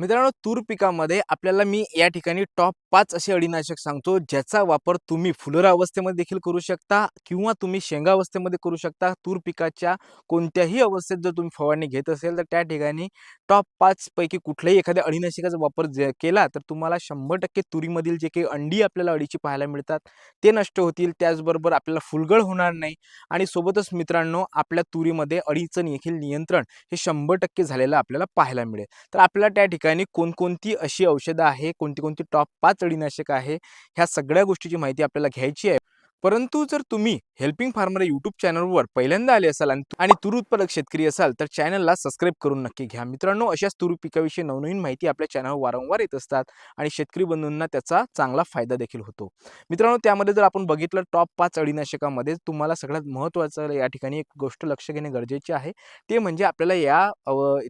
मित्रांनो तूर पिकामध्ये आपल्याला मी या ठिकाणी टॉप पाच असे अळीनाशक सांगतो ज्याचा वापर तुम्ही फुलोरा अवस्थेमध्ये देखील करू शकता किंवा तुम्ही शेंगा अवस्थेमध्ये करू शकता. तूर पिकाच्या कोणत्याही अवस्थेत जर तुम्ही फवारणी घेत असेल तर त्या ठिकाणी टॉप पाच पैकी कुठल्याही एखाद्या अळीनाशकाचा वापर जे केला तर तुम्हाला शंभर टक्के तुरीमधील जे काही अंडी आपल्याला अळीची पाहायला मिळतात ते नष्ट होतील. त्याचबरोबर आपल्याला फुलगळ होणार नाही आणि सोबतच मित्रांनो आपल्या तुरीमध्ये अळीचं देखील नियंत्रण हे शंभर टक्के झालेलं आपल्याला पाहायला मिळेल. तर आपल्याला त्या ठिकाणी कोणकोणती अशी औषधं आहे कोणती कोणती टॉप पाच अळीनाशक आहे ह्या सगळ्या गोष्टीची माहिती आपल्याला घ्यायची आहे. परंतु जर तुम्ही हेल्पिंग फार्मर यूट्यूब चॅनलवर पहिल्यांदा आले असाल आणि तुरुत्पादक तूर उत्पादक शेतकरी असाल तर चॅनलला सबस्क्राईब करून नक्की घ्या. मित्रांनो अशाच तूर पिकाविषयी नवनवीन माहिती आपल्या चॅनलवर वारंवार येत असतात आणि शेतकरी बंधूंना त्याचा चांगला फायदा देखील होतो. मित्रांनो त्यामध्ये जर आपण बघितलं टॉप पाच अळीनाशकामध्ये तुम्हाला सगळ्यात महत्त्वाचं या ठिकाणी एक गोष्ट लक्ष घेणे गरजेचे आहे. ते म्हणजे आपल्याला या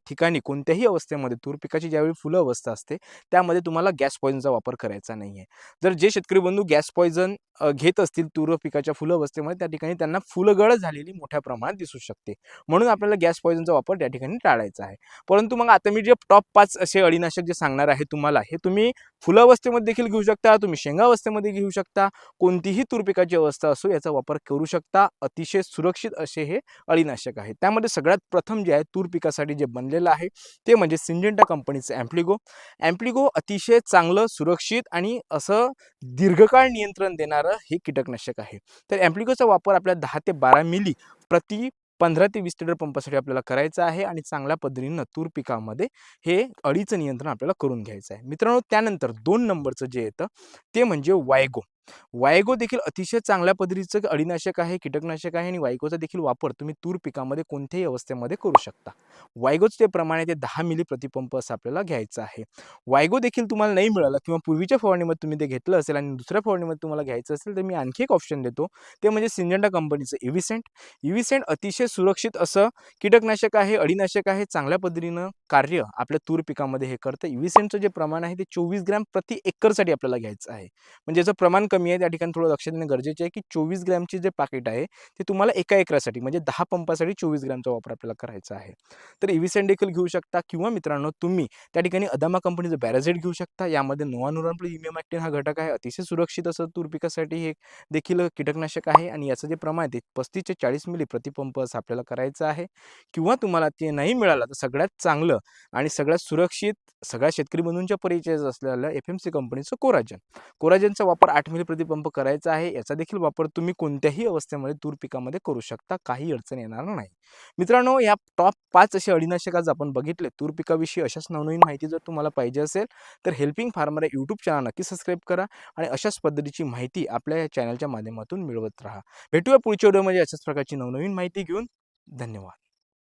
ठिकाणी कोणत्याही अवस्थेमध्ये तूर पिकाची ज्यावेळी फुलं अवस्था असते त्यामध्ये तुम्हाला गॅस पॉइझनचा वापर करायचा नाही आहे जर जे शेतकरी बंधू गॅस पॉइझन घेत असतील तूर पिकाच्या फुलं अवस्थेमध्ये त्या ठिकाणी त्यांना फुलगळ झालेली मोठ्या प्रमाणात दिसू शकते. म्हणून आपल्याला गॅस पॉइजनचा वापर त्या ठिकाणी टाळायचा आहे. परंतु मग आता मी जे टॉप पाच असे अळीनाशक जे सांगणार आहे तुम्हाला हे तुम्ही फुलं अवस्थेमध्ये देखील घेऊ शकता तुम्ही शेंगा अवस्थेमध्ये घेऊ शकता कोणतीही तूर पिकाची अवस्था असो याचा वापर करू शकता. अतिशय सुरक्षित असे हे अळीनाशक आहे त्यामध्ये सगळ्यात प्रथम जे आहे तूर पिकासाठी जे बनलेलं आहे ते म्हणजे सिंजेंटा कंपनीचं ॲम्प्लिगो. ॲम्प्लिगो अतिशय चांगलं सुरक्षित आणि असं दीर्घकाळ नियंत्रण देणारं हे कीटकनाशक आहे. तर ॲम्प्लिगोचा वापर आपल्या दहा ते बारा मिली प्रति पंधरा ते वीस लिटर पंपासाठी आपल्याला करायचं आहे आणि चांगल्या पद्धतीनं तूर पिकामध्ये हे अळीचं नियंत्रण आपल्याला करून घ्यायचं आहे. मित्रांनो त्यानंतर दोन नंबरचं जे येतं ते म्हणजे वायगो. वायगो देखील अतिशय चांगल्या पद्धतीचं अळीनाशक आहे कीटकनाशक आहे आणि वायगोचा देखील वापर तुम्ही तूर पिकामध्ये कोणत्याही अवस्थेमध्ये करू शकता. वायगोचे प्रमाणे ते दहा मिली प्रतिपंप असं आपल्याला घ्यायचं आहे. वायगो देखील तुम्हाला नाही मिळालं किंवा पूर्वीच्या फवारणीमध्ये तुम्ही ते घेतलं असेल आणि दुसऱ्या फवारणीमध्ये तुम्हाला घ्यायचं असेल तर मी आणखी एक ऑप्शन देतो. ते म्हणजे सिंजंडा कंपनीचं इव्हिसेंट इव्हिसेंट अतिशय सुरक्षित असं कीटकनाशक आहे अळीनाशक आहे चांगल्या पद्धतीनं कार्य आपल्या तूर पिकामध्ये हे करतं. इव्हिसेंटचं जे प्रमाण आहे ते चोवीस ग्रॅम प्रति एकरसाठी आपल्याला घ्यायचं आहे. म्हणजे याचं प्रमाण कमी आहे. त्या ठिकाणी थोडं लक्ष देणं गरजेचे आहे की चोवीस ग्रॅमचे जे पाकिट आहे ते तुम्हाला एका एकरासाठी म्हणजे दहा पंपासाठी चोवीस ग्रॅमचा वापर आपल्याला करायचा आहे. तर इव्हिसेंट देखील घेऊ शकता किंवा मित्रांनो तुम्ही त्या ठिकाणी अदामा कंपनीचं बॅरेझेट घेऊ शकता. यामध्ये नोवानुरान इमिओमॅक्टिन हा घटक आहे. अतिशय सुरक्षित असं तूर पिकासाठी हे देखील कीटकनाशक आहे आणि याचं जे प्रमाण आहे ते पस्तीस ते चाळीस मिली प्रतिपंप असं आपल्याला करायचं आहे. किंवा तुम्हाला ते नाही मिळालं तर सगळ्यात चांगलं आणि सगळ्यात सुरक्षित सगळ्या शेतकरी बंधूंच्या परिचयाचं असलेल्या एफ एम सी कंपनीचं कोराजन. कोराजनचा वापर आठ मिली प्रतिपंप करायचा आहे. याचा देखील वापर तुम्ही कोणत्याही अवस्थेमध्ये तूर पिकामध्ये करू शकता. काही अडचण येणार नाही. मित्रांनो या टॉप पाच असे अळीनाशक आज आपण बघितले. तूर पिकाविषयी अशाच नवनवीन माहिती जर तुम्हाला पाहिजे असेल तर हेल्पिंग फार्मर या यूट्यूब चॅनल नक्की सबस्क्राईब करा आणि अशाच पद्धतीची माहिती आपल्या या चॅनलच्या माध्यमातून मिळवत राहा. भेटूया पुढच्या व्हिडिओमध्ये अशाच प्रकारची नवनवीन माहिती घेऊन. धन्यवाद.